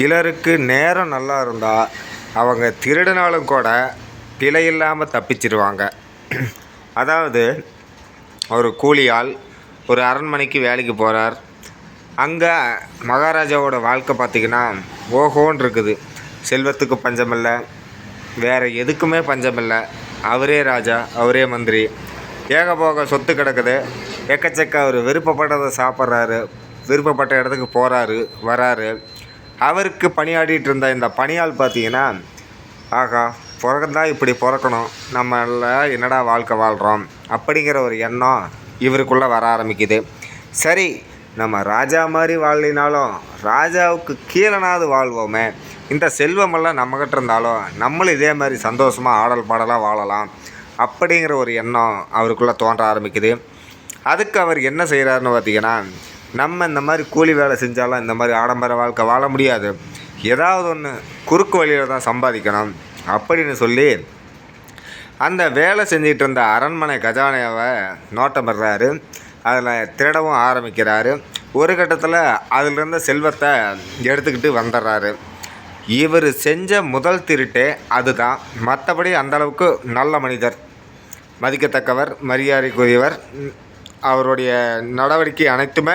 சிலருக்கு நேரம் நல்லா இருந்தால் அவங்க திருடினாலும் கூட பிழை இல்லாமல் தப்பிச்சிருவாங்க. அதாவது ஒரு கூலியால் ஒரு அரண்மனைக்கு வேலைக்கு போகிறார் அங்கே மகாராஜாவோட வாழ்க்கை பார்த்திங்கன்னா ஓஹோன்னு இருக்குது. செல்வத்துக்கு பஞ்சமில்லை வேறு எதுக்குமே பஞ்சமில்லை. அவரே ராஜா அவரே மந்திரி. ஏகபோக சொத்து கிடக்குது. எக்கச்சக்க அவர் விருப்பப்பட்டதை சாப்பிட்றாரு விருப்பப்பட்ட இடத்துக்கு போகிறாரு வராரு. அவருக்கு பணியாடிட்டு இருந்த இந்த பணியாள் பார்த்தீங்கன்னா ஆகா பிறந்தா இப்படி பிறக்கணும். நம்மள என்னடா வாழ்க்கை வாழ்கிறோம் அப்படிங்கிற ஒரு எண்ணம் இவருக்குள்ளே வர ஆரம்பிக்குது. சரி நம்ம ராஜா மாதிரி வாழலினாலும் ராஜாவுக்கு கீழனாவது வாழ்வோமே. இந்த செல்வமெல்லாம் நம்மக்கிட்ட இருந்தாலும் நம்மளும் இதே மாதிரி சந்தோஷமாக ஆடல் பாடலாக வாழலாம் அப்படிங்கிற ஒரு எண்ணம் அவருக்குள்ளே தோன்ற ஆரம்பிக்குது. அதுக்கு அவர் என்ன செய்கிறாருன்னு பார்த்தீங்கன்னா நம்ம இந்த மாதிரி கூலி வேலை செஞ்சாலும் இந்த மாதிரி ஆடம்பர வாழ்க்கை வாழ முடியாது. ஏதாவது ஒன்று குறுக்கு வழியில் தான் சம்பாதிக்கணும் அப்படின்னு சொல்லி அந்த வேலை செஞ்சிட்டு இருந்த அரண்மனை கஜானாவை நோட்டமிடுறாரு அதில் திருடவும் ஆரம்பிக்கிறாரு. ஒரு கட்டத்தில் அதில் இருந்த செல்வத்தை எடுத்துக்கிட்டு வந்துடுறாரு. இவர் செஞ்ச முதல் திருட்டே அதுதான். மற்றபடி அந்தளவுக்கு நல்ல மனிதர். மதிக்கத்தக்கவர் மரியாதைக்குரியவர். அவருடைய நடவடிக்கை அனைத்துமே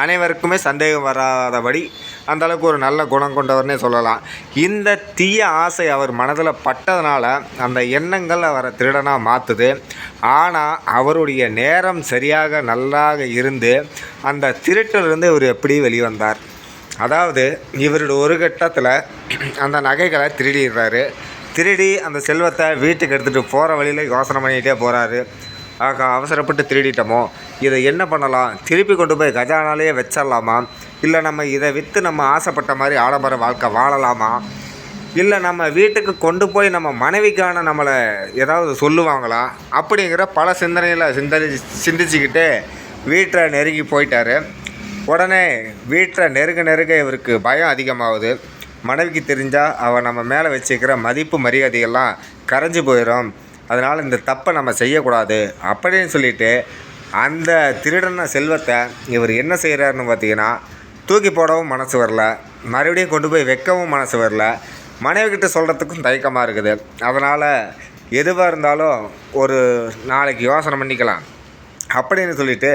அனைவருக்குமே சந்தேகம் வராதபடி அந்த அளவுக்கு ஒரு நல்ல குணம் கொண்டவர்னே சொல்லலாம். இந்த தீய ஆசை அவர் மனதில் பட்டதுனால அந்த எண்ணங்கள் அவரை திருடனாக மாற்றுது ஆனால் அவருடைய நேரம் சரியாக நல்லாக இருந்து அந்த திருட்டிலிருந்து இவர் எப்படி வெளிவந்தார்? அதாவது இவருடைய ஒரு கட்டத்தில் அந்த நகைகளை திருடிடுறாரு. திருடி அந்த செல்வத்தை வீட்டுக்கு எடுத்துகிட்டு போகிற வழியில் யோசனை பண்ணிகிட்டே போகிறாரு அவசரப்பட்டு திருடிட்டோமோ? இதை என்ன பண்ணலாம்? திருப்பி கொண்டு போய் கஜானாலேயே வச்சிடலாமா? இல்லை நம்ம இதை விற்று நம்ம ஆசைப்பட்ட மாதிரி ஆடம்பர வாழ்க்கை வாழலாமா? இல்லை நம்ம வீட்டுக்கு கொண்டு போய் நம்ம மனைவிக்கான நம்மளை ஏதாவது சொல்லுவாங்களா? அப்படிங்கிற பல சிந்தனையில் சிந்தனை சிந்திச்சுக்கிட்டு வீட்டை நெருங்கி போயிட்டாரு. உடனே வீட்டில் நெருங்க நெருங்க இவருக்கு பயம் அதிகமாகுது. மனைவிக்கு தெரிஞ்சால் அவள் நம்ம மேலே வச்சுக்கிற மதிப்பு மரியாதையெல்லாம் கரைஞ்சு போயிடும் அதனால் இந்த தப்பை நம்ம செய்யக்கூடாது அப்படின்னு சொல்லிட்டு அந்த திருடன செல்வத்தை இவர் என்ன செய்கிறாருன்னு பார்த்தீங்கன்னா தூக்கி போடவும் மனசு வரல மறுபடியும் கொண்டு போய் வைக்கவும் மனசு வரல. மனைவிக்கிட்ட சொல்கிறதுக்கும் தயக்கமாக இருக்குது. அதனால் எதுவாக இருந்தாலும் ஒரு நாளைக்கு யோசனை பண்ணிக்கலாம் அப்படின்னு சொல்லிட்டு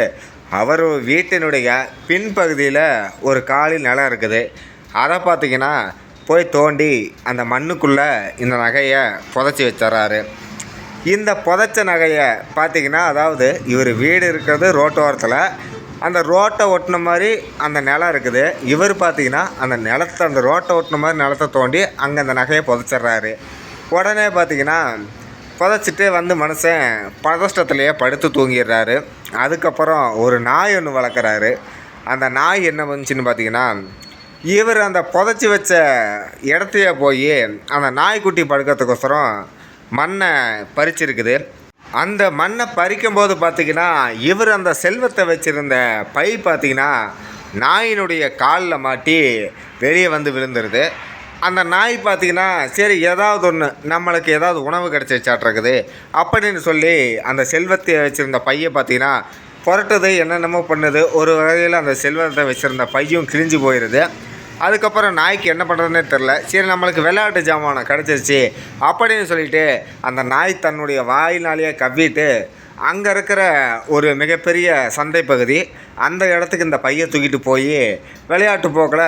அவர் வீட்டினுடைய பின்பகுதியில் ஒரு காலி நிலம் இருக்குது. அதை பார்த்திங்கன்னா போய் தோண்டி அந்த மண்ணுக்குள்ளே இந்த நகையை புதைச்சி வச்சிட்றாரு. இந்த புதைச்ச நகையை பார்த்தீங்கன்னா அதாவது இவர் வீடு இருக்கிறது ரோட்டோரத்தில். அந்த ரோட்டை ஒட்டின மாதிரி அந்த நிலம் இருக்குது. இவர் பார்த்தீங்கன்னா அந்த நிலத்தை அந்த ரோட்டை ஒட்டின மாதிரி நிலத்தை தோண்டி அங்கே அந்த நகையை புதைச்சிட்றாரு. உடனே பார்த்தீங்கன்னா புதைச்சிட்டு வந்து மனுஷன் பதஷ்டத்துலேயே படுத்து தூங்கிடுறாரு. அதுக்கப்புறம் ஒரு நாய் ஒன்று வளர்க்குறாரு. அந்த நாய் என்ன வந்துச்சுன்னு பார்த்தீங்கன்னா இவர் அந்த புதைச்சி வச்ச இடத்தையே போய் அந்த நாய்க்குட்டி படுக்கிறதுக்கோசரம் மண்ணை பறிச்சிருக்குது. அந்த மண்ணை பறிக்கும்போது பார்த்தீங்கன்னா இவர் அந்த செல்வத்தை வச்சுருந்த பை பார்த்திங்கன்னா நாயினுடைய காலில் மாட்டி வெளியே வந்து விழுந்துருது. அந்த நாய் பார்த்தீங்கன்னா சரி ஏதாவது ஒன்று நம்மளுக்கு ஏதாவது உணவு கிடச்சிச்சாட்ருக்குது அப்படின்னு சொல்லி அந்த செல்வத்தை வச்சுருந்த பையை பார்த்திங்கன்னா புரட்டுது என்னென்னமோ பண்ணுது. ஒரு வகையில் அந்த செல்வத்தை வச்சுருந்த பையும் கிழிஞ்சு போயிடுது அதுக்கப்புறம் நாய்க்கு என்ன பண்ணுறதுனே தெரில சரி நம்மளுக்கு விளையாட்டு ஜாமானம் கிடச்சிருச்சு அப்படின்னு சொல்லிட்டு அந்த நாய் தன்னுடைய வாயினாலேயே கவ்விட்டு அங்கே இருக்கிற ஒரு மிகப்பெரிய சந்தை பகுதி அந்த இடத்துக்கு இந்த பையை தூக்கிட்டு போய் விளையாட்டு போக்கில்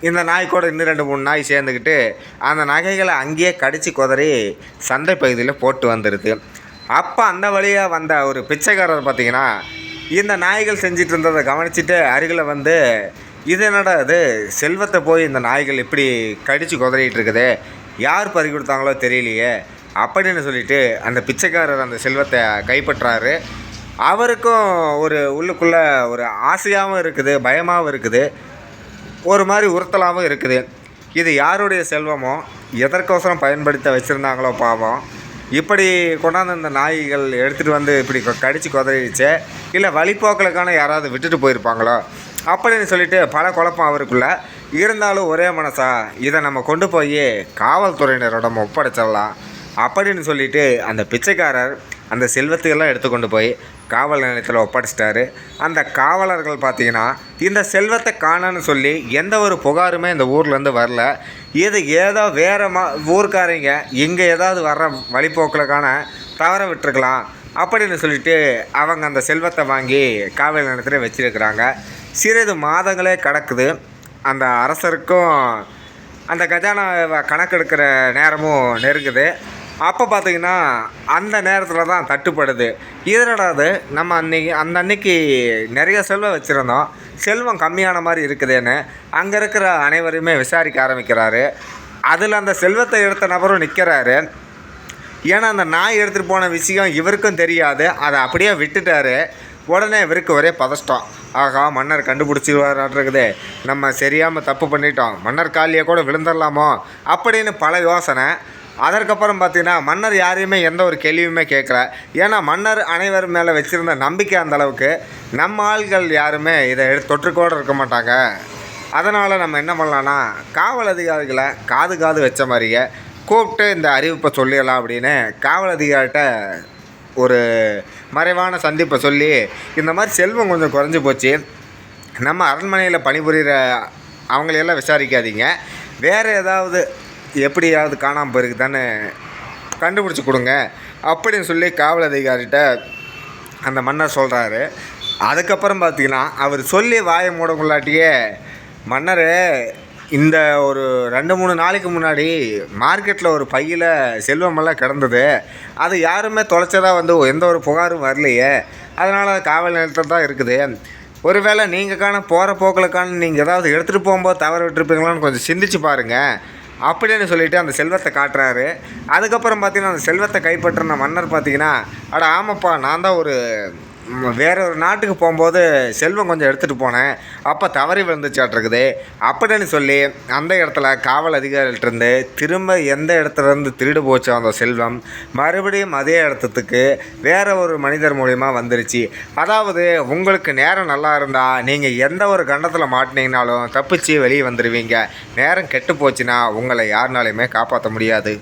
இந்த நாய் கூட இன்னும் ரெண்டு மூணு நாய் சேர்ந்துக்கிட்டு அந்த நகைகளை அங்கேயே கடித்து குதறி சந்தை பகுதியில் போட்டு வந்துடுது அப்போ அந்த வழியாக வந்த ஒரு பிச்சைக்காரர் பார்த்திங்கன்னா இந்த நாய்கள் செஞ்சிட்டு இருந்ததை கவனிச்சுட்டு அருகில் வந்து இது என்னடா இது? செல்வத்தை போய் இந்த நாய்கள் இப்படி கடித்து குதறிட்டு இருக்குது. யார் பறி கொடுத்தாங்களோ தெரியலையே. அப்படின்னு சொல்லிட்டு அந்த பிச்சைக்காரர் அந்த செல்வத்தை கைப்பற்றாரு. அவருக்கும் ஒரு உள்ளுக்குள்ளே ஒரு ஆசையாகவும் இருக்குது பயமாகவும் இருக்குது. ஒரு மாதிரி உறுத்தலாகவும் இருக்குது. இது யாருடைய செல்வமோ எதற்கோசரம் பயன்படுத்த வச்சுருந்தாங்களோ பாவம். இப்படி கொண்டாந்து இந்த நாய்கள் எடுத்துகிட்டு வந்து இப்படி கடித்து குதறிடுச்சு. இல்லை வழிப்போக்களுக்கான யாராவது விட்டுட்டு போயிருப்பாங்களோ? அப்படின்னு சொல்லிட்டு பல குழப்பம் அவருக்குள்ள. இருந்தாலும் ஒரே மனசா இதை நம்ம கொண்டு போய் காவல்துறையினரிடம் ஒப்படைச்சிடலாம் அப்படின்னு சொல்லிட்டு அந்த பிச்சைக்காரர் அந்த செல்வத்தையெல்லாம் எடுத்துக்கொண்டு போய் காவல் நிலையத்தில் ஒப்படைச்சிட்டாரு. அந்த காவலர்கள் பார்த்தீங்கன்னா இந்த செல்வத்தை காணான்னு சொல்லி எந்த ஒரு புகாருமே இந்த ஊர்லேருந்து வரல. இது ஏதோ வேறு மா ஊர்க்காரங்க இங்கே ஏதாவது வர்ற வழிப்போக்கில் தவற விட்டுருக்கலாம் அப்படின்னு சொல்லிட்டு அவங்க அந்த செல்வத்தை வாங்கி காவல் நிலையத்தில் வச்சிருக்கிறாங்க. சிறிது மாதங்களே கடக்குது. அந்த அரசருக்கும் அந்த கஜானா கணக்கெடுக்கிற நேரமும் நெருங்குது. அப்போ பார்த்தீங்கன்னா அந்த நேரத்தில் தான் தட்டுப்படுது. இதனடாது நம்ம அன்னைக்கு அந்த அன்னைக்கு நிறைய செல்வம் வச்சுருந்தோம். செல்வம் கம்மியான மாதிரி இருக்குதேன்னு அங்கே இருக்கிற அனைவரையுமே விசாரிக்க ஆரம்பிக்கிறாரு. அதில் அந்த செல்வத்தை எடுத்த நபரும் நிற்கிறாரு ஏன்னா அந்த நாய் எடுத்துகிட்டு போன விஷயம் இவருக்கும் தெரியாது. அதை அப்படியே விட்டுட்டாரு. உடனே இவருக்கு ஒரே பதஷ்டம். ஆகா மன்னர் கண்டுபிடிச்சிருவாராட்டுருக்குது. நம்ம சரியாமல் தப்பு பண்ணிட்டோம். மன்னர் காலியை கூட விழுந்துடலாமோ? அப்படின்னு பல யோசனை. அதற்கப்புறம் பார்த்தீங்கன்னா மன்னர் யாரையுமே எந்த ஒரு கேள்வியுமே கேட்கல. ஏன்னா மன்னர் அனைவர் மேலே வச்சுருந்த நம்பிக்கை அந்த அளவுக்கு நம்ம ஆள்கள் யாருமே இதை எடுத்து தொற்றுக்கோடு இருக்க மாட்டாங்க. அதனால் நம்ம என்ன பண்ணலான்னா காவல் அதிகாரிகளை காது காது வச்ச மாதிரியே கூப்பிட்டு இந்த அறிவிப்பை சொல்லிடலாம் அப்படின்னு காவல் அதிகாரிகிட்ட ஒரு மறைவான சந்திப்பை சொல்லி இந்த மாதிரி செல்வம் கொஞ்சம் குறைஞ்சி போச்சு. நம்ம அரண்மனையில் பணிபுரிகிற அவங்களையெல்லாம் விசாரிக்காதீங்க. வேறு ஏதாவது எப்படியாவது காணாமல் போயிருக்குதான்னு கண்டுபிடிச்சி கொடுங்க. அப்படின்னு சொல்லி காவல் அதிகாரிகிட்ட அந்த மன்னர் சொல்கிறாரு அதுக்கப்புறம் பார்த்தீங்கன்னா அவர் சொல்லி வாயை மூடக்குள்ளாட்டியே மன்னர் இந்த ஒரு ரெண்டு மூணு நாளைக்கு முன்னாடி மார்க்கெட்டில் ஒரு பையில் செல்வமெல்லாம் கிடந்தது. அது யாருமே தொலைச்சதாக வந்து எந்த ஒரு புகாரும் வரலையே. அதனால் காவல் நிலையத்தில் தான் இருக்குது. ஒருவேளை நீங்கள் காண போகிற போக்கில் காண நீங்கள் ஏதாவது எடுத்துகிட்டு போகும்போது தவற விட்டுருப்பீங்களான்னு கொஞ்சம் சிந்திச்சு பாருங்கள் அப்படின்னு சொல்லிட்டு அந்த செல்வத்தை காட்டுறாரு. அதுக்கப்புறம் பார்த்தீங்கன்னா அந்த செல்வத்தை கைப்பற்றின மன்னர் பார்த்தீங்கன்னா அட ஆமாப்பா நான் தான் ஒரு வேற ஒரு நாட்டுக்கு போகும்போது செல்வம் கொஞ்சம் எடுத்துகிட்டு போனேன். அப்போ தவறி விழுந்துச்சாட்டிருக்குது. அப்படின்னு சொல்லி அந்த இடத்துல காவல் அதிகாரிகிட்டேருந்து திரும்ப எந்த இடத்துல இருந்து திருடு போச்சோ அந்த செல்வம் மறுபடியும் அதே இடத்துக்கு வேற ஒரு மனிதர் மூலிமா வந்துருச்சு. அதாவது உங்களுக்கு நேரம் நல்லா இருந்தால் நீங்கள் எந்த ஒரு கண்டத்தில் மாட்டினீங்கனாலும் தப்பிச்சு வெளியே வந்துடுவீங்க நேரம் கெட்டு போச்சுன்னா உங்களை யாருனாலையுமே காப்பாற்ற முடியாது.